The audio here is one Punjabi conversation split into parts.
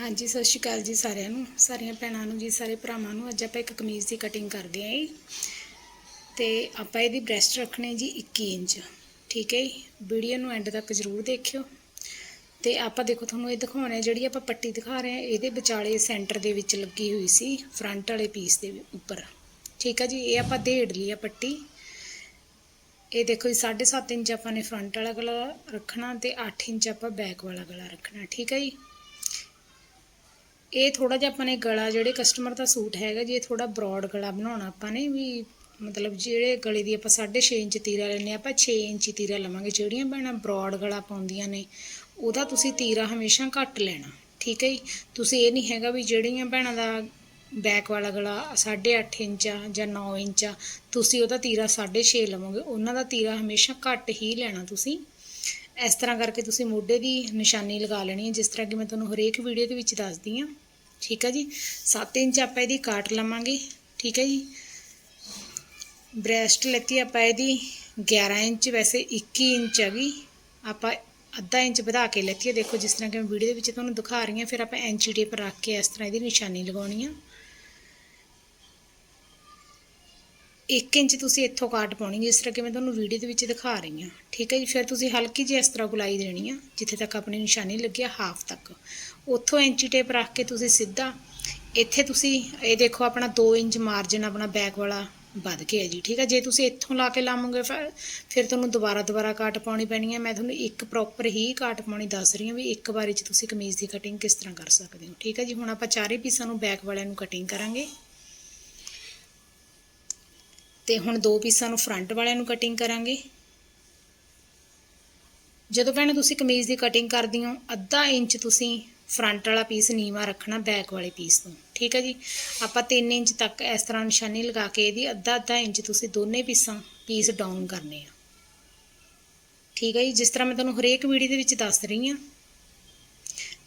ਹਾਂਜੀ, ਸਤਿ ਸ਼੍ਰੀ ਅਕਾਲ ਜੀ ਸਾਰਿਆਂ ਨੂੰ, ਸਾਰੀਆਂ ਭੈਣਾਂ ਨੂੰ ਜੀ, ਸਾਰੇ ਭਰਾਵਾਂ ਨੂੰ। ਅੱਜ ਆਪਾਂ ਇੱਕ ਕਮੀਜ਼ ਦੀ ਕਟਿੰਗ ਕਰਦੇ ਆਂ ਜੀ। ਤੇ ਆਪਾਂ ਇਹਦੀ ਬ੍ਰੈਸਟ ਰੱਖਣੀ ਜੀ 21 ਇੰਚ, ਠੀਕ ਹੈ ਜੀ? ਵੀਡੀਓ ਨੂੰ ਐਂਡ ਤੱਕ ਜ਼ਰੂਰ ਦੇਖਿਓ। ਤੇ ਆਪਾਂ ਦੇਖੋ, ਤੁਹਾਨੂੰ ਇਹ ਦਿਖਾਉਣਾ ਜਿਹੜੀ ਆਪਾਂ ਪੱਟੀ ਦਿਖਾ ਰਹੇ ਹਾਂ, ਇਹਦੇ ਵਿਚਾਲੇ ਸੈਂਟਰ ਦੇ ਵਿੱਚ ਲੱਗੀ ਹੋਈ ਸੀ ਫਰੰਟ ਵਾਲੇ ਪੀਸ ਦੇ ਉੱਪਰ। ਠੀਕ ਹੈ ਜੀ, ਇਹ ਆਪਾਂ ਦੇੜ ਲਈ ਆ ਪੱਟੀ। ਇਹ ਦੇਖੋ ਜੀ 7.5 ਇੰਚ ਆਪਾਂ ਨੇ ਫਰੰਟ ਵਾਲਾ ਗਲਾ ਰੱਖਣਾ ਤੇ 8 ਇੰਚ ਆਪਾਂ ਬੈਕ ਵਾਲਾ ਗਲਾ ਰੱਖਣਾ, ਠੀਕ ਹੈ ਜੀ? ਇਹ ਥੋੜਾ ਜਿਹਾ ਆਪਾਂ ਨੇ ਗਲਾ ਜਿਹੜੇ ਕਸਟਮਰ ਦਾ ਸੂਟ ਹੈਗਾ ਜੀ ਇਹ ਥੋੜਾ ਬ੍ਰੌਡ ਗਲਾ ਬਣਾਉਣਾ ਆਪਾਂ ਨੇ ਵੀ ਮਤਲਬ ਜਿਹੜੇ ਗਲੇ ਦੀ ਆਪਾਂ 6.5 ਇੰਚ ਤੀਰਾ ਲੈਨੇ ਆਪਾਂ 6 ਇੰਚ ਤੀਰਾ ਲਵਾਂਗੇ। ਜਿਹੜੀਆਂ ਭੈਣਾਂ ਬ੍ਰੌਡ ਗਲਾ ਪਾਉਂਦੀਆਂ ਨੇ, ਉਹਦਾ ਤੁਸੀਂ ਤੀਰਾ ਹਮੇਸ਼ਾ ਘੱਟ ਲੈਣਾ, ਠੀਕ ਹੈ ਜੀ? ਤੁਸੀਂ ਇਹ ਨਹੀਂ ਹੈਗਾ ਵੀ ਜਿਹੜੀਆਂ ਭੈਣਾਂ ਦਾ ਬੈਕ ਵਾਲਾ ਗਲਾ 8.5 ਇੰਚ ਆ ਜਾਂ 9 ਇੰਚ ਆ, ਤੁਸੀਂ ਉਹਦਾ ਤੀਰਾ 6.5 ਲਵੋਗੇ, ਉਹਨਾਂ ਦਾ ਤੀਰਾ ਹਮੇਸ਼ਾ ਘੱਟ ਹੀ ਲੈਣਾ ਤੁਸੀਂ। ਇਸ ਤਰ੍ਹਾਂ ਕਰਕੇ ਤੁਸੀਂ ਮੋਢੇ ਦੀ ਨਿਸ਼ਾਨੀ ਲਗਾ ਲੈਣੀ ਹੈ, ਜਿਸ ਤਰ੍ਹਾਂ ਕਿ ਮੈਂ ਤੁਹਾਨੂੰ ਹਰੇਕ ਵੀਡੀਓ ਦੇ ਵਿੱਚ ਦੱਸਦੀ ਹਾਂ। ਠੀਕ ਹੈ ਜੀ? 7 ਇੰਚ ਆਪਾਂ ਇਹਦੀ ਕਾਟ ਲਵਾਂਗੇ। ਠੀਕ ਹੈ ਜੀ? ਬ੍ਰੈਸਟ ਲੈਤੀ ਆਪਾਂ ਇਹਦੀ 11 ਇੰਚ, ਵੈਸੇ 21 ਇੰਚ ਹੈਗੀ। ਆਪਾਂ ਅੱਧਾ ਇੰਚ ਵਧਾ ਕੇ ਲੈਤੀ ਦੇਖੋ, ਜਿਸ ਤਰ੍ਹਾਂ ਕਿ ਮੈਂ ਵੀਡੀਓ ਦੇ ਵਿੱਚ ਤੁਹਾਨੂੰ ਦਿਖਾ ਰਹੀ ਹਾਂ, ਫਿਰ ਆਪਾਂ ਐਂਚੀ ਟੇਪ ਰੱਖ ਕੇ ਇਸ ਤਰ੍ਹਾਂ ਇਹਦੀ ਨਿਸ਼ਾਨੀ ਲਗਾਉਣੀ ਆ। 1 ਇੰਚ ਤੁਸੀਂ ਇੱਥੋਂ ਕਾਟ ਪਾਉਣੀ ਜਿਸ ਤਰ੍ਹਾਂ ਕਿ ਮੈਂ ਤੁਹਾਨੂੰ ਵੀਡੀਓ ਦੇ ਵਿੱਚ ਦਿਖਾ ਰਹੀ ਹਾਂ। ਠੀਕ ਹੈ ਜੀ, ਫਿਰ ਤੁਸੀਂ ਹਲਕੀ ਜਿਹੀ ਇਸ ਤਰ੍ਹਾਂ ਗੁਲਾਈ ਦੇਣੀ ਆ, ਜਿੱਥੇ ਤੱਕ ਆਪਣੀ ਨਿਸ਼ਾਨੀ ਲੱਗੀ ਆ ਹਾਫ ਤੱਕ। ਉੱਥੋਂ ਇੰਚੀ ਟੇਪ ਰੱਖ ਕੇ ਤੁਸੀਂ ਸਿੱਧਾ ਇੱਥੇ ਤੁਸੀਂ, ਇਹ ਦੇਖੋ ਆਪਣਾ 2 ਇੰਚ ਮਾਰਜਨ ਆਪਣਾ ਬੈਕ ਵਾਲਾ ਵੱਧ ਗਿਆ ਜੀ, ਠੀਕ ਹੈ। ਜੇ ਤੁਸੀਂ ਇੱਥੋਂ ਲਾ ਕੇ ਲਾਵੋਗੇ ਫਿਰ ਫਿਰ ਤੁਹਾਨੂੰ ਦੁਬਾਰਾ ਦੁਬਾਰਾ ਕਾਟ ਪਾਉਣੀ ਪੈਣੀ ਹੈ ਮੈਂ ਤੁਹਾਨੂੰ ਇੱਕ ਪ੍ਰੋਪਰ ਹੀ ਕਾਟ ਪਾਉਣੀ ਦੱਸ ਰਹੀ ਹਾਂ ਵੀ ਇੱਕ ਵਾਰੀ 'ਚ ਤੁਸੀਂ ਕਮੀਜ਼ ਦੀ ਕਟਿੰਗ ਕਿਸ ਤਰ੍ਹਾਂ ਕਰ ਸਕਦੇ ਹੋ, ਠੀਕ ਹੈ ਜੀ। ਹੁਣ ਆਪਾਂ ਚਾਰੇ ਪੀਸਾਂ ਨੂੰ ਬੈਕ ਵਾਲਿਆਂ ਨੂੰ ਕਟਿੰਗ ਕਰਾਂਗੇ। ਤੇ ਹੁਣ ਦੋ ਪੀਸਾਂ ਨੂੰ ਫਰੰਟ ਵਾਲਿਆਂ ਨੂੰ ਕਟਿੰਗ ਕਰਾਂਗੇ। ਜਦੋਂ ਭੈਣੇ ਤੁਸੀਂ ਕਮੀਜ਼ ਦੀ ਕਟਿੰਗ ਕਰਦੀ ਹੋ, ਅੱਧਾ ਇੰਚ ਤੁਸੀਂ ਫਰੰਟ ਵਾਲਾ ਪੀਸ ਨੀਵਾ ਰੱਖਣਾ ਬੈਕ ਵਾਲੇ ਪੀਸ ਤੋਂ ਠੀਕ ਹੈ ਜੀ? ਆਪਾਂ 3 ਇੰਚ ਤੱਕ ਇਸ ਤਰ੍ਹਾਂ ਨਿਸ਼ਾਨੀ ਲਗਾ ਕੇ ਇਹਦੀ ਅੱਧਾ ਅੱਧਾ ਇੰਚ ਤੁਸੀਂ ਦੋਨੇ ਪੀਸਾਂ ਪੀਸ ਡਾਊਨ ਕਰਨੇ ਆ। ਠੀਕ ਹੈ ਜੀ? ਜਿਸ ਤਰ੍ਹਾਂ ਮੈਂ ਤੁਹਾਨੂੰ ਹਰੇਕ ਵੀਡੀਓ ਦੇ ਵਿੱਚ ਦੱਸ ਰਹੀ ਹਾਂ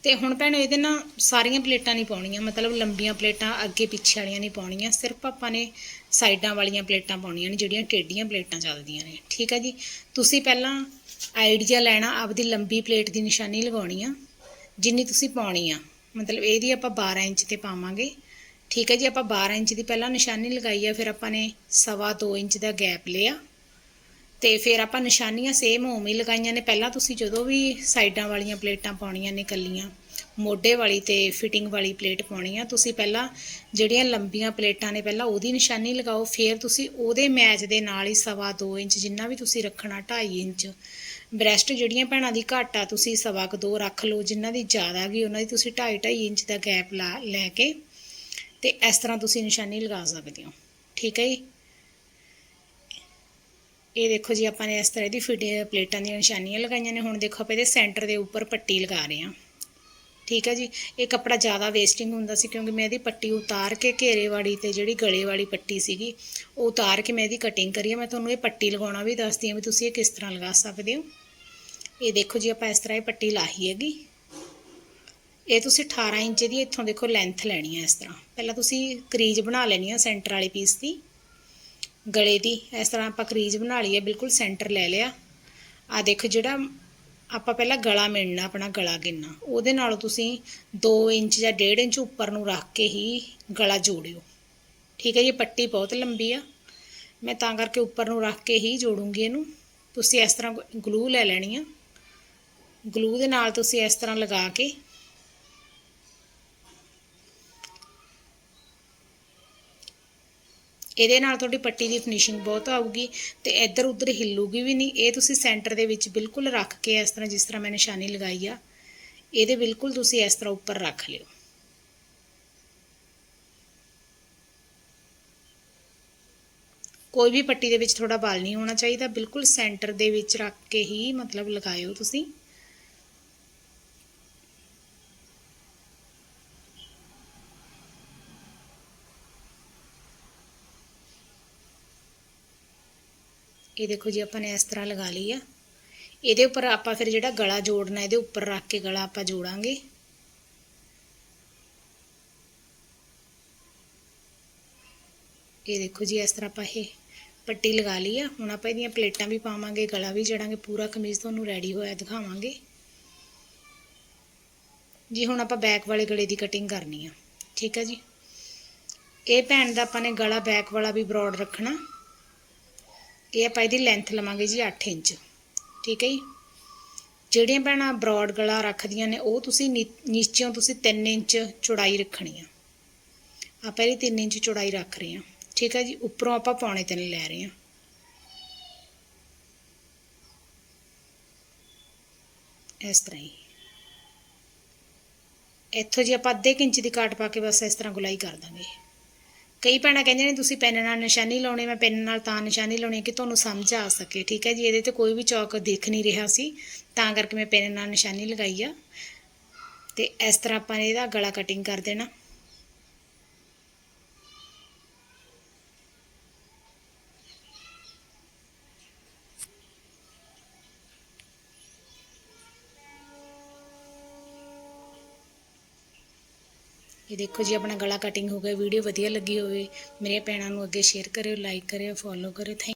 ਤੇ ਹੁਣ ਭੈਣੋ, ਇਹਦੇ ਨਾਲ ਸਾਰੀਆਂ ਪਲੇਟਾਂ ਨਹੀਂ ਪਾਉਣੀਆਂ, ਮਤਲਬ ਲੰਬੀਆਂ ਪਲੇਟਾਂ, ਅੱਗੇ ਪਿੱਛੇ ਵਾਲੀਆਂ ਨਹੀਂ ਪਾਉਣੀਆਂ, ਸਿਰਫ ਆਪਾਂ ਨੇ ਸਾਈਡਾਂ ਵਾਲੀਆਂ ਪਲੇਟਾਂ ਪਾਉਣੀਆਂ ਨੇ, ਜਿਹੜੀਆਂ ਟੇਢੀਆਂ ਪਲੇਟਾਂ ਚੱਲਦੀਆਂ ਨੇ, ਠੀਕ ਹੈ ਜੀ? ਤੁਸੀਂ ਪਹਿਲਾਂ ਆਈਡੀਆ ਲੈਣਾ, ਆਪਦੀ ਲੰਬੀ ਪਲੇਟ ਦੀ ਨਿਸ਼ਾਨੀ ਲਗਾਉਣੀ ਆ, ਜਿੰਨੀ ਤੁਸੀਂ ਪਾਉਣੀ ਆ, ਮਤਲਬ ਇਹਦੀ ਆਪਾਂ 12 ਇੰਚ ਤੇ ਪਾਵਾਂਗੇ, ਠੀਕ ਹੈ ਜੀ? ਆਪਾਂ 12 ਇੰਚ ਦੀ ਪਹਿਲਾਂ ਨਿਸ਼ਾਨੀ ਲਗਾਈ ਆ, ਫਿਰ ਆਪਾਂ ਨੇ ਸਵਾ 2 ਇੰਚ ਦਾ ਗੈਪ ਲਿਆ ਤੇ ਫਿਰ ਆਪਾਂ ਨਿਸ਼ਾਨੀਆਂ ਸੇਮ ਉਵੇਂ ਹੀ ਲਗਾਈਆਂ ਨੇ। ਪਹਿਲਾਂ ਤੁਸੀਂ ਜਦੋਂ ਵੀ ਸਾਈਡਾਂ ਵਾਲੀਆਂ ਪਲੇਟਾਂ ਪਾਉਣੀਆਂ ਨੇ ਕੱਲੀਆਂ ਮੋਢੇ ਵਾਲੀ ਤੇ ਫਿਟਿੰਗ ਵਾਲੀ ਪਲੇਟ ਪਾਉਣੀ ਆ, ਤੁਸੀਂ ਪਹਿਲਾਂ ਜਿਹੜੀਆਂ ਲੰਬੀਆਂ ਪਲੇਟਾਂ ਨੇ ਪਹਿਲਾਂ ਉਹਦੀ ਨਿਸ਼ਾਨੀ ਲਗਾਓ। ਫਿਰ ਤੁਸੀਂ ਉਹਦੇ ਮੈਚ ਦੇ ਨਾਲ ਹੀ ਸਵਾ 2 ਇੰਚ ਜਿੰਨਾ ਵੀ ਤੁਸੀਂ ਰੱਖਣਾ 2.5 ਇੰਚ। ਬ੍ਰੈਸਟ ਜਿਹੜੀਆਂ ਭੈਣਾਂ ਦੀ ਘੱਟ ਆ, ਤੁਸੀਂ ਸਵਾ ਕੁ ਦੋ ਰੱਖ ਲਓ। ਜਿਨ੍ਹਾਂ ਦੀ ਜ਼ਿਆਦਾ ਗਈ ਉਹਨਾਂ ਦੀ ਤੁਸੀਂ 2.5 2.5 ਇੰਚ ਦਾ ਗੈਪ ਲਾ, ਲੈ ਕੇ ਤੇ ਇਸ ਤਰ੍ਹਾਂ ਤੁਸੀਂ ਨਿਸ਼ਾਨੀ ਲਗਾ ਸਕਦੇ ਹੋ। ਠੀਕ ਹੈ ਜੀ? ਇਹ ਦੇਖੋ ਜੀ, ਆਪਾਂ ਨੇ ਇਸ ਤਰ੍ਹਾਂ ਇਹਦੀ ਫਿਟ ਪਲੇਟਾਂ ਦੀਆਂ ਨਿਸ਼ਾਨੀਆਂ ਲਗਾਈਆਂ ਨੇ। ਹੁਣ ਦੇਖੋ, ਆਪਾਂ ਇਹਦੇ ਸੈਂਟਰ ਦੇ ਉੱਪਰ ਪੱਟੀ ਲਗਾ ਰਹੇ ਹਾਂ। ਠੀਕ ਹੈ ਜੀ? ਇਹ ਕੱਪੜਾ ਜ਼ਿਆਦਾ ਵੇਸਟਿੰਗ ਹੁੰਦਾ ਸੀ ਕਿਉਂਕਿ ਮੈਂ ਇਹਦੀ ਪੱਟੀ ਉਤਾਰ ਕੇ ਘੇਰੇ ਵਾਲੀ ਤੇ ਜਿਹੜੀ ਗਲੇ ਵਾਲੀ ਪੱਟੀ ਸੀਗੀ, ਉਹ ਉਤਾਰ ਕੇ ਮੈਂ ਇਹਦੀ ਕਟਿੰਗ ਕਰੀ ਹੈ। ਮੈਂ ਤੁਹਾਨੂੰ ਇਹ ਪੱਟੀ ਲਗਾਉਣਾ ਵੀ ਦੱਸਦੀ ਹਾਂ ਵੀ ਤੁਸੀਂ ਇਹ ਕਿਸ ਤਰ੍ਹਾਂ ਲਗਾ ਸਕਦੇ ਹੋ। ਇਹ ਦੇਖੋ ਜੀ, ਆਪਾਂ ਇਸ ਤਰ੍ਹਾਂ ਇਹ ਪੱਟੀ ਲਾਹੀ ਹੈਗੀ। ਇਹ ਤੁਸੀਂ 18 ਇੰਚ ਦੀ ਇੱਥੋਂ ਦੇਖੋ ਲੈਂਥ ਲੈਣੀ ਹੈ ਇਸ ਤਰ੍ਹਾਂ। ਪਹਿਲਾਂ ਤੁਸੀਂ ਕਰੀਜ਼ ਬਣਾ ਲੈਣੀ ਹੈ ਸੈਂਟਰ ਵਾਲੀ ਪੀਸ ਦੀ। ਗਲੇ ਦੀ, ਇਸ ਤਰ੍ਹਾਂ ਆਪਾਂ ਕਰੀਜ਼ ਬਣਾ ਲਈ ਹੈ ਬਿਲਕੁਲ ਸੈਂਟਰ ਲੈ ਲਿਆ। ਆ ਦੇਖੋ ਜਿਹੜਾ ਆਪਾਂ ਪਹਿਲਾਂ ਗਲਾ ਮਿਣਨਾ ਆਪਣਾ ਗਲਾ ਗਿਣਨਾ, ਉਹਦੇ ਨਾਲ ਤੁਸੀਂ 2 ਇੰਚ ਜਾਂ 1.5 ਇੰਚ ਉੱਪਰ ਨੂੰ ਰੱਖ ਕੇ ਹੀ ਗਲਾ ਜੋੜਿਓ। ਠੀਕ ਹੈ ਜੀ, ਪੱਟੀ ਬਹੁਤ ਲੰਬੀ ਆ। ਮੈਂ ਤਾਂ ਕਰਕੇ ਉੱਪਰ ਨੂੰ ਰੱਖ ਕੇ ਹੀ ਜੋੜੂੰਗੀ ਇਹਨੂੰ। ਤੁਸੀਂ ਇਸ ਤਰ੍ਹਾਂ ਗਲੂ ਲੈ ਲੈਣੀ ਆ। ਗਲੂ ਦੇ ਨਾਲ ਤੁਸੀਂ ਇਸ ਤਰ੍ਹਾਂ ਲਗਾ ਕੇ ਇਹਦੇ ਨਾਲ ਤੁਹਾਡੀ ਪੱਟੀ ਦੀ ਫਿਨਿਸ਼ਿੰਗ ਬਹੁਤ ਆਊਗੀ ਤੇ ਇੱਧਰ ਉੱਧਰ ਹਿੱਲੂਗੀ ਵੀ ਨਹੀਂ। ਇਹ ਤੁਸੀਂ ਸੈਂਟਰ ਦੇ ਵਿੱਚ ਬਿਲਕੁਲ ਰੱਖ ਕੇ ਇਸ ਤਰ੍ਹਾਂ ਜਿਸ ਤਰ੍ਹਾਂ ਮੈਂ ਨਿਸ਼ਾਨੀ ਲਗਾਈ ਆ, ਇਹਦੇ ਬਿਲਕੁਲ ਤੁਸੀਂ ਇਸ ਤਰ੍ਹਾਂ ਉੱਪਰ ਰੱਖ ਲਿਓ। ਕੋਈ ਵੀ ਪੱਟੀ ਦੇ ਵਿੱਚ ਥੋੜਾ ਬਲ ਨਹੀਂ ਹੋਣਾ ਚਾਹੀਦਾ, ਬਿਲਕੁਲ ਸੈਂਟਰ ਦੇ ਵਿੱਚ ਰੱਖ ਕੇ ਹੀ ਮਤਲਬ ਲਗਾਇਓ ਤੁਸੀਂ। ਇਹ ਦੇਖੋ ਜੀ, ਆਪਾਂ ਨੇ ਇਸ ਤਰ੍ਹਾਂ ਲਗਾ ਲਈ ਆ। ਇਹਦੇ ਉੱਪਰ ਆਪਾਂ ਫਿਰ ਜਿਹੜਾ ਗਲਾ ਜੋੜਨਾ ਇਹਦੇ ਉੱਪਰ ਰੱਖ ਕੇ ਗਲਾ ਆਪਾਂ ਜੋੜਾਂਗੇ। ਇਹ ਦੇਖੋ ਜੀ, ਇਸ ਤਰ੍ਹਾਂ ਆਪਾਂ ਇਹ ਪੱਟੀ ਲਗਾ ਲਈ ਆ। ਹੁਣ ਆਪਾਂ ਇਹਦੀਆਂ ਪਲੇਟਾਂ ਵੀ ਪਾਵਾਂਗੇ, ਗਲਾ ਵੀ ਜੜਾਂਗੇ, ਪੂਰਾ ਕਮੀਜ਼ ਤੁਹਾਨੂੰ ਰੈਡੀ ਹੋਇਆ ਦਿਖਾਵਾਂਗੇ। ਜੀ, ਹੁਣ ਆਪਾਂ ਬੈਕ ਵਾਲੇ ਗਲੇ ਦੀ ਕਟਿੰਗ ਕਰਨੀ ਆ। ਠੀਕ ਹੈ ਜੀ। ਇਹ ਭੈਣ ਦਾ ਆਪਾਂ ਨੇ ਗਲਾ ਬੈਕ ਵਾਲਾ ਵੀ ਬਰੋਡ ਰੱਖਣਾ। ਇਹ ਆਪਾਂ ਇਹਦੀ ਲੈਂਥ ਲਵਾਂਗੇ ਜੀ 8 ਇੰਚ। ਠੀਕ ਹੈ ਜੀ? ਜਿਹੜੀਆਂ ਭੈਣਾਂ ਬਰੋਡ ਗਲਾ ਰੱਖਦੀਆਂ ਨੇ, ਉਹ ਤੁਸੀਂ ਨੀ- ਨੀਚਿਓਂ ਤੁਸੀਂ 3 ਇੰਚ ਚੌੜਾਈ ਰੱਖਣੀ ਆ। ਆਪਾਂ ਇਹਦੀ 3 ਇੰਚ ਚੌੜਾਈ ਰੱਖ ਰਹੇ ਹਾਂ। ਠੀਕ ਹੈ ਜੀ? ਉੱਪਰੋਂ ਆਪਾਂ ਪੌਣੇ 3 ਲੈ ਰਹੇ ਹਾਂ। ਇਸ ਤਰ੍ਹਾਂ ਹੀ। ਇੱਥੋਂ ਜੀ ਆਪਾਂ ਅੱਧੇ ਕੁ ਇੰਚ ਦੀ ਕਾਟ ਪਾ ਕੇ ਬਸ ਇਸ ਤਰ੍ਹਾਂ ਗੁਲਾਈ ਕਰ ਦਾਂਗੇ। ਕਈ ਭੈਣਾਂ ਕਹਿੰਦੀਆਂ ਨੇ, ਤੁਸੀਂ ਪੈਨ ਨਾਲ ਨਿਸ਼ਾਨੀ ਲਾਉਣੀ, ਮੈਂ ਪੈਨ ਨਾਲ ਤਾਂ ਨਿਸ਼ਾਨੀ ਲਾਉਣੀ ਹੈ ਕਿ ਤੁਹਾਨੂੰ ਸਮਝ ਆ ਸਕੇ। ਠੀਕ ਹੈ ਜੀ, ਇਹਦੇ ਤੇ ਕੋਈ ਵੀ ਚੌਕ ਦਿਖ ਨਹੀਂ ਰਿਹਾ ਸੀ, ਤਾਂ ਕਰਕੇ ਮੈਂ ਪੈਨ ਨਾਲ ਨਿਸ਼ਾਨੀ ਲਗਾਈ ਆ। ਤੇ ਇਸ ਤਰ੍ਹਾਂ ਆਪਾਂ ਇਹਦਾ ਗਲਾ ਕਟਿੰਗ ਕਰ ਦੇਣਾ। ਇਹ ਦੇਖੋ ਜੀ, ਆਪਣਾ ਗਲਾ ਕਟਿੰਗ ਹੋ ਗਿਆ ਵੀਡੀਓ ਵਧੀਆ ਲੱਗੀ ਹੋਵੇ, ਮੇਰੇ ਭੈਣਾਂ ਨੂੰ ਅੱਗੇ ਸ਼ੇਅਰ ਕਰਿਓ ਲਾਈਕ ਕਰਿਓ ਫੋਲੋ ਕਰਿਓ ਥੈਂਕ